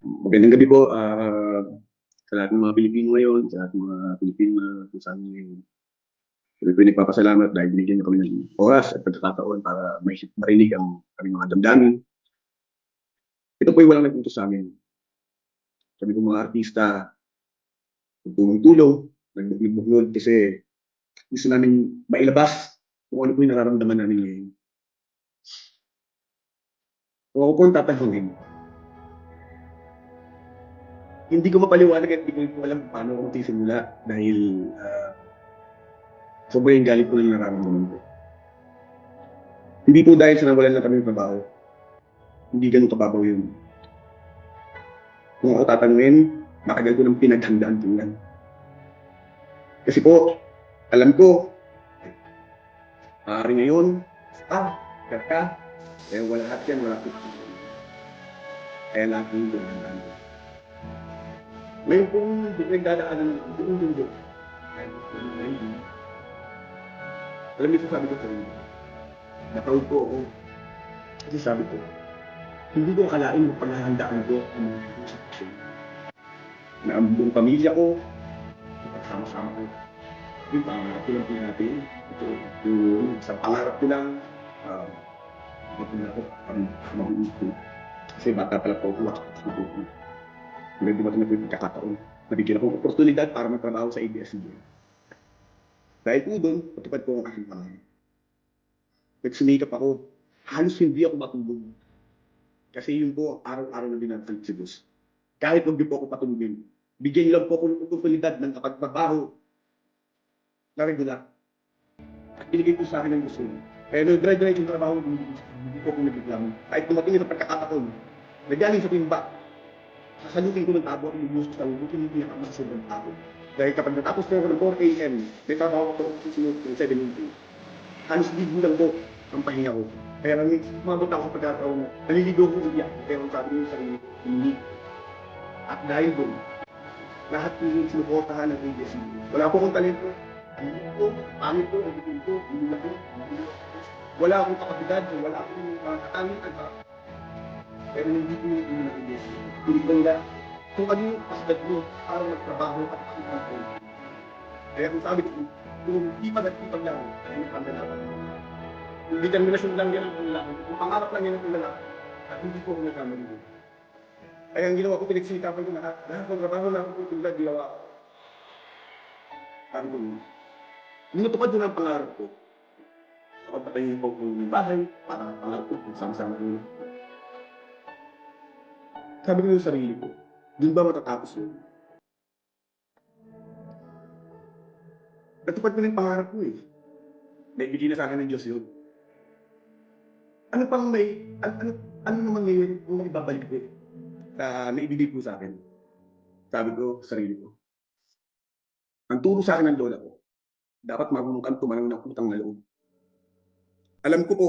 Magandang gabi po ah, sa lahat ng mga Pilipino ngayon, sa lahat ng mga Pilipino na kung saan ngayon. Sabi ko nagpapasalamat dahil binigyan niyo kami ng oras at pagkakataon para marinig ang aming mga damdamin. Ito po yung walang nagpunto sa amin. Sabi ko mga artista, tumulong, nagbugnod kasi gusto namin mailabas kung ano po yung nararamdaman namin ngayon. Kung ako po ang tatanungin, hindi ko mapaliwanag at hindi ko alam paano ako magsisimula dahil uh, sobrang galit ko na nararamdaman ko. Hindi po dahil sa nawalan na kami ng trabaho. Hindi ganun kababaw yun. Kung ako tatanungin, makagal ko ng pinaghandaan ko yan. Kasi po, alam ko, maaari ngayon, ah, kaka, eh wala lahat yan, wala ko. Kaya yung pinaghandaan ko. Ngayon kung nagdadaanan ng buong mundo, alam niyo sabi ko sa inyo, na-proud po ako. Kasi sabi ko, hindi ko akalain mo paghahandaan ko ang. Na ang buong pamilya ko, pagsama-sama ko, yung pangarap ko lang po natin, ito, yung sa pangarap ko lang, uh, matuloy ako, ang mabuhay ko. Kasi bata pala po ako, ako Hanggang dumating na po yung pagkakataon. Nabigyan ako ng oportunidad para magtrabaho sa ABS-CBN. Dahil po doon, patupad po ang aking pangarap. Nagsumikap ako. Halos hindi ako matulog. Kasi yun po, araw-araw na dinatang si boss. Kahit niyo po ako patulogin, bigyan lang po ako ng oportunidad ng kapagtrabaho na regular. At binigay po sa akin ng gusto nung dry-dry yung trabaho, hindi po ako nagreklamo. Kahit dumating sa pagkakataon, nagaling sa timba, sasalutin ko ng tabo ang lubos sa ulo, hindi ako sa sobrang tabo. Dahil kapag natapos ko ako ng 4 a.m., may trabaho ko ng 7 a.m. Halos libo lang po ang pahinga ko. Kaya nang umabot ako sa pagkataon na naliligo ko iyak. Kaya ang sabi niyo sa sarili, hindi. At dahil doon, lahat ng sinuportahan ng ABS. Wala po akong talento. Hindi ko, pangit ko, hindi ko, hindi ko, wala akong kapasidad, wala akong uh, katangian. Pero hindi ko yung ng ABS. Hindi ko nila, kung ano yung kapasidad mo, para magtrabaho at pakitang Kaya kung sabi ko, kung hindi pa nagtipag lang, ay pagdalaman. Yung determinasyon lang yan ang lang. Kung pangarap lang yan ang lalaki, at hindi ko ako nagkamali doon. Kaya ang ginawa ko, pinagsikapan ko lahat. Lahat ng trabaho na ako tulad, ginawa ko. Sabi ko, Ninutupad ko ng pangarap ko. Kapatayin ko kung bahay para pangarap ko kung sama-sama ko. Sabi ko sa sarili ko, dun ba matatapos yun? Natupad ko na yung pangarap ko eh. Naibigay na sa akin ng Diyos yun. Ano pang may, ano, ano, ano naman ngayon kung may babalik ko eh, na naibigay ko sa akin? Sabi ko sa sarili ko. Ang turo sa akin ng lola ko, dapat marunong kang tumanong ng utang na loob. Alam ko po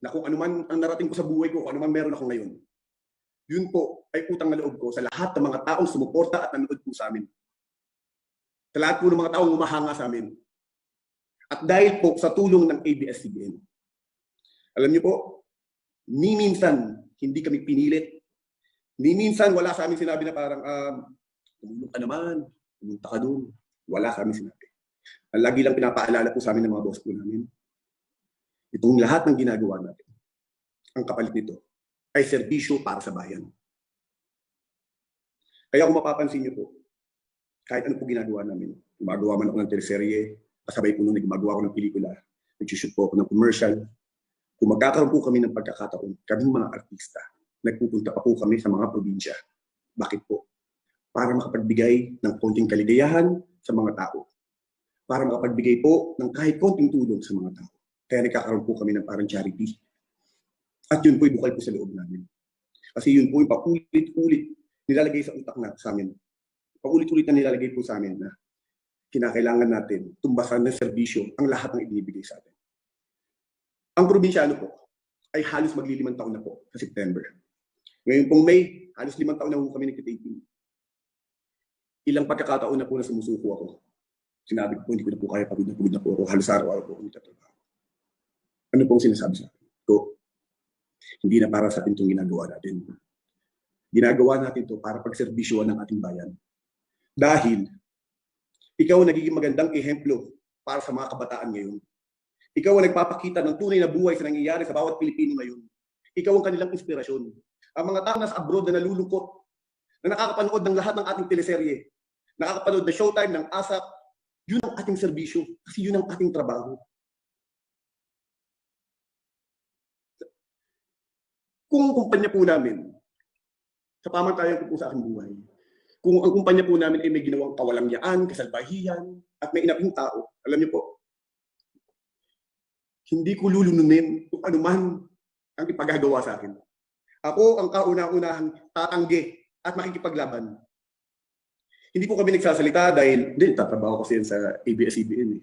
na kung ano man ang narating ko sa buhay ko, kung ano man meron ako ngayon, yun po ay utang na loob ko sa lahat ng mga taong sumuporta at nanood po sa amin. Sa lahat po ng mga taong umahanga sa amin. At dahil po sa tulong ng ABS-CBN. Alam niyo po, ni minsan hindi kami pinilit. Ni minsan wala sa amin sinabi na parang, um, tumulong ka naman, pumunta ka doon. Wala sa amin sinabi. Ang lagi lang pinapaalala po sa amin ng mga boss po namin. Itong lahat ng ginagawa natin, ang kapalit nito ay serbisyo para sa bayan. Kaya kung mapapansin niyo po, kahit ano po ginagawa namin, gumagawa man ako ng teleserye, kasabay po nung gumagawa ako ng pelikula, nagsushoot po ako ng commercial, kung magkakaroon po kami ng pagkakataon, kaming mga artista, nagpupunta pa po kami sa mga probinsya. Bakit po? Para makapagbigay ng konting kaligayahan sa mga tao. Para makapagbigay po ng kahit konting tulong sa mga tao. Kaya nagkakaroon po kami ng parang charity. At yun po bukal po sa loob namin. Kasi yun po yung paulit-ulit nilalagay sa utak na sa amin. Paulit-ulit na nilalagay po sa amin na kinakailangan natin tumbasan ng serbisyo ang lahat ng ibinibigay sa atin. Ang probinsyano po ay halos maglilimang taon na po sa September. Ngayon pong May, halos limang taon na po kami nagtitaping. Ilang pagkakataon na po na sumusuko ako. Sinabi ko po, hindi ko na po kaya, pagod na pagod na po ako. Halos araw-araw po ako nagtatrabaho. Ano pong sinasabi sa akin? Ko, hindi na para sa atin itong ginagawa natin. ginagawa natin to para pagserbisyoan ng ating bayan. Dahil ikaw ang nagiging magandang ehemplo para sa mga kabataan ngayon. Ikaw ang nagpapakita ng tunay na buhay sa nangyayari sa bawat Pilipino ngayon. Ikaw ang kanilang inspirasyon. Ang mga tao nasa abroad na nalulungkot, na nakakapanood ng lahat ng ating teleserye, nakakapanood na showtime ng ASAP, yun ang ating serbisyo. Kasi yun ang ating trabaho. Kung kumpanya po namin, sa pamantayan ko po sa aking buhay, kung ang kumpanya po namin ay may ginawang kawalangyaan, kasalbahiyan, at may inaping tao, alam niyo po, hindi ko lulununin kung ano man ang ipagagawa sa akin. Ako ang kauna-unahang tatanggi at makikipaglaban. Hindi po kami nagsasalita dahil, hindi, tatrabaho kasi yan sa ABS-CBN eh.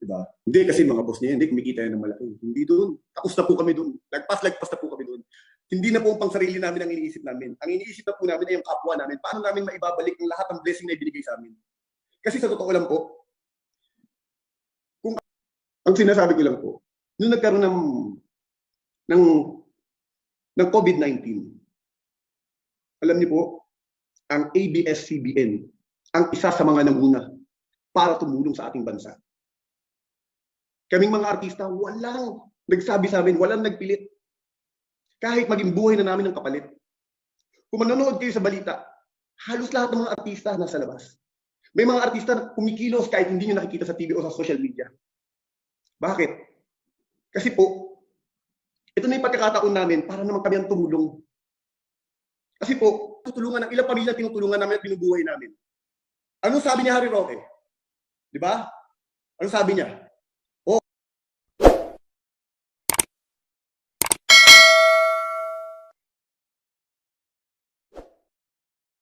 Diba? Hindi kasi mga boss niya, hindi kumikita yan ng malaki. Hindi doon. Tapos na po kami doon. Lagpas-lagpas na po. Hindi na po ang pang sarili namin ang iniisip namin. Ang iniisip na po namin ay yung kapwa namin. Paano namin maibabalik ang lahat ng blessing na ibinigay sa amin. Kasi sa totoo lang po, kung ang sinasabi ko lang po, nung nagkaroon ng ng ng COVID-19, alam niyo po, ang ABS-CBN ang isa sa mga nanguna para tumulong sa ating bansa. Kaming mga artista, walang nagsabi sa amin, walang nagpilit. Kahit maging buhay na namin ng kapalit. Kung manonood kayo sa balita, halos lahat ng mga artista nasa labas. May mga artista na kumikilos kahit hindi nyo nakikita sa TV o sa social media. Bakit? Kasi po, ito na yung pagkakataon namin para naman kami ang tumulong. Kasi po, tutulungan ng ilang pamilya tinutulungan namin at binubuhay namin. Ano sabi ni Harry Roque? Di ba? Ano sabi niya?